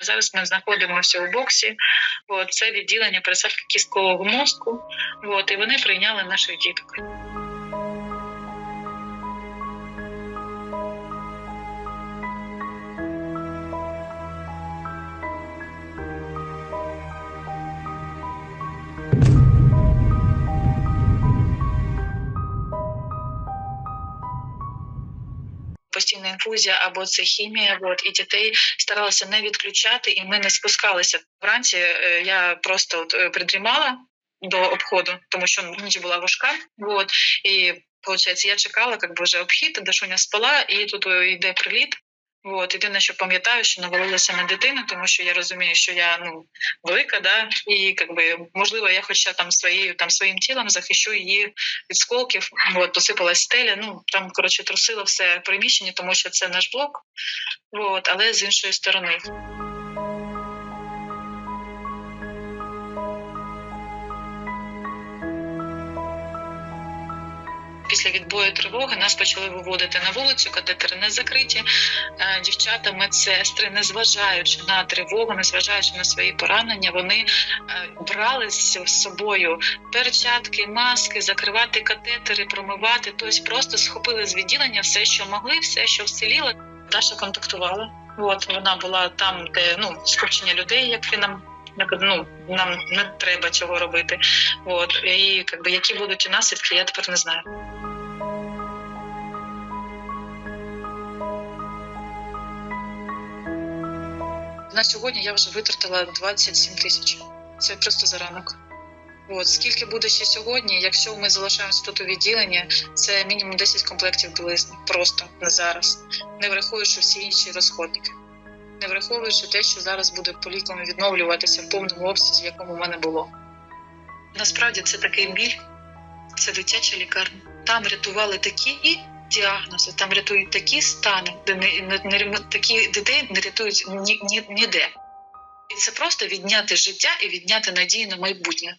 Зараз ми знаходимося у боксі. От, це відділення пересадки кісткового мозку. От, і вони прийняли наших діток. Постійна інфузія або це хімія. От, і дітей старалися не відключати, і ми не спускалися. Вранці е, я просто от, е, придрімала до обходу, тому що ніч була важка. От, і получається, я чекала, як би вже обхід, Дашуня спала, і тут е, йде приліт. От, єдине, що пам'ятаю, що навалилася на дитину, тому що я розумію, що я ну велика, да, і якби можливо, я хоча там своєю там своїм тілом захищу її від сколків. От, посипалась стеля. Ну там коротше трусило все приміщення, тому що це наш блок. От, але з іншої сторони. Після відбою тривоги нас почали виводити на вулицю, катетери не закриті. Е, Дівчата, медсестри, незважаючи на тривогу, незважаючи на свої поранення, вони е, брали з собою перчатки, маски, закривати катетери, промивати. Тобто просто схопили з відділення все, що могли, все, що вціліло. Даша контактувала. От вона була там, де ну скупчення людей, як він нам. Ну, нам не треба цього робити. От і якби які будуть наслідки, я тепер не знаю. На сьогодні я вже витратила 27 тисяч. Це просто за ранок. От скільки буде ще сьогодні, якщо ми залишаємося тут у відділенні, це мінімум 10 комплектів білизни. Просто на зараз, не враховуючи всі інші розходники, не враховуючи те, що зараз буде по лікам відновлюватися в повному обсязі, в якому в мене було. Насправді це такий біль, це дитяча лікарня. Там рятували такі діагнози, там рятують такі стани, де не, не, не такі дітей не рятують ні, ні, ніде. І це просто відняти життя і відняти надію на майбутнє.